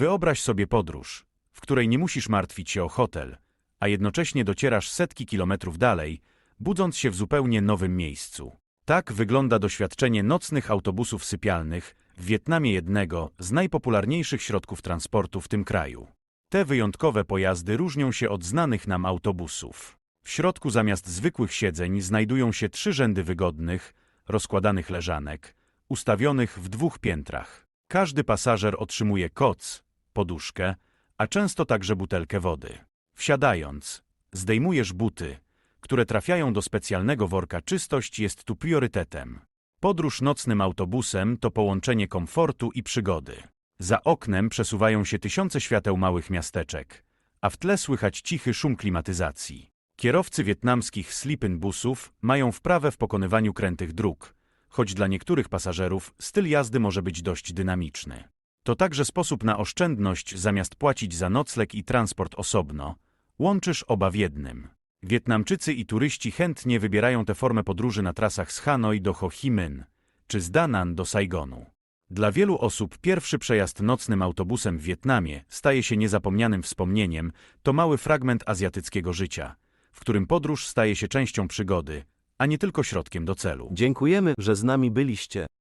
Wyobraź sobie podróż, w której nie musisz martwić się o hotel, a jednocześnie docierasz setki kilometrów dalej, budząc się w zupełnie nowym miejscu. Tak wygląda doświadczenie nocnych autobusów sypialnych w Wietnamie jednego z najpopularniejszych środków transportu w tym kraju. Te wyjątkowe pojazdy różnią się od znanych nam autobusów. W środku zamiast zwykłych siedzeń znajdują się trzy rzędy wygodnych, rozkładanych leżanek, ustawionych w dwóch piętrach. Każdy pasażer otrzymuje koc, poduszkę, a często także butelkę wody. Wsiadając, zdejmujesz buty, które trafiają do specjalnego worka. Czystość jest tu priorytetem. Podróż nocnym autobusem to połączenie komfortu i przygody. Za oknem przesuwają się tysiące świateł małych miasteczek, a w tle słychać cichy szum klimatyzacji. Kierowcy wietnamskich sleepin busów mają wprawę w pokonywaniu krętych dróg, choć dla niektórych pasażerów styl jazdy może być dość dynamiczny. To także sposób na oszczędność zamiast płacić za nocleg i transport osobno. Łączysz oba w jednym. Wietnamczycy i turyści chętnie wybierają tę formę podróży na trasach z Hanoi do Ho Chi Minh, czy z Da Nang do Saigonu. Dla wielu osób pierwszy przejazd nocnym autobusem w Wietnamie staje się niezapomnianym wspomnieniem, to mały fragment azjatyckiego życia, w którym podróż staje się częścią przygody, a nie tylko środkiem do celu. Dziękujemy, że z nami byliście.